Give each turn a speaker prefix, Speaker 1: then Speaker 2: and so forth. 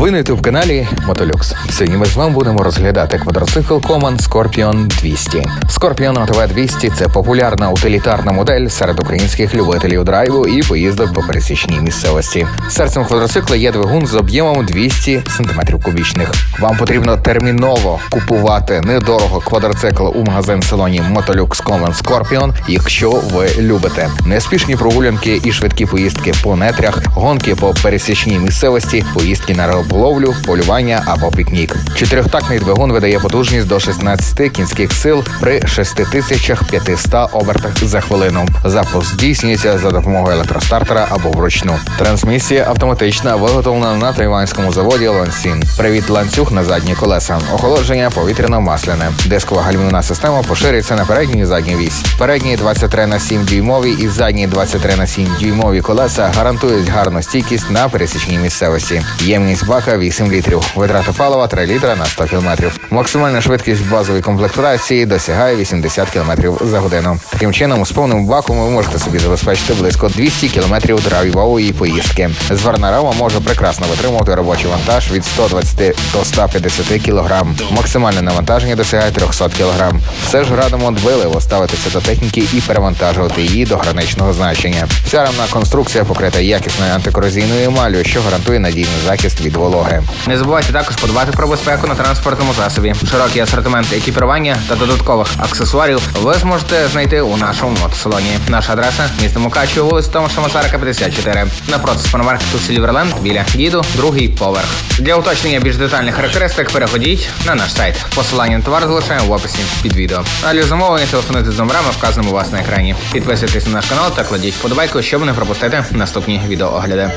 Speaker 1: Ви на youtube каналі Мотолюкс. Сьогодні ми з вами будемо розглядати квадроцикл Common Scorpion 200. Scorpion ATV 200 – це популярна утилітарна модель серед українських любителів драйву і поїздок по пересічній місцевості. Серцем квадроцикла є двигун з об'ємом 200 см кубічних. Вам потрібно терміново купувати недорого квадроцикл у магазин салоні Мотолюкс Common Scorpion, якщо ви любите неспішні прогулянки і швидкі поїздки по нетрях, гонки по пересічній місцевості, поїздки на риболовлю, полювання або пікнік. Чотирьохтактний двигун видає потужність до 16 кінських сил при 6500 обертах за хвилину. Запуск здійснюється за допомогою електростартера або вручну. Трансмісія автоматична, виготовлена на тайванському заводі Лансін. Привіт ланцюг на задні колеса. Охолодження повітряно-масляне. Дискова гальмівна система поширюється на передню і задню вісь. Передні 23 на 7 дюймові і задні 23 на 7 дюймові колеса гарантують гарну стійкість на пересічній місцевості. Ємність бака 8 літрів. Витрата палива 3 літра на 100 кілометрів. Максимальна швидкість базової комплектації досягає 80 кілометрів за годину. Таким чином, з повним баком ви можете собі забезпечити близько 200 кілометрів драйвової поїздки. Зварна рама може прекрасно витримувати робочий вантаж від 120 до 150 кг. Максимальне навантаження досягає 300 кг. Все ж радимо дбайливо ставитися до техніки і перевантажувати її до граничного значення. Вся рамна конструкція покрита якісною антикорозійною емаллю, що гарантує надійний захист від вологи.
Speaker 2: Не забувайте також подбати про безпеку на транспортному засобі. Широкий асортимент екіпірування та додаткових аксесуарів ви зможете знайти у нашому мотосалоні. Наша адреса місто Мукачево, вулиця Томаша Масарика, 54. Напроти супермаркету Сільверленд біля гіду, другий поверх. Для уточнення більш детальних характеристик переходіть на наш сайт. Посилання на товар залишаємо в описі під відео. А для замовлення телефонуйте з номерами, вказаними у вас на екрані. Підписуйтесь на наш канал та кладіть вподобайку, щоб не пропустити наступні відеоогляди.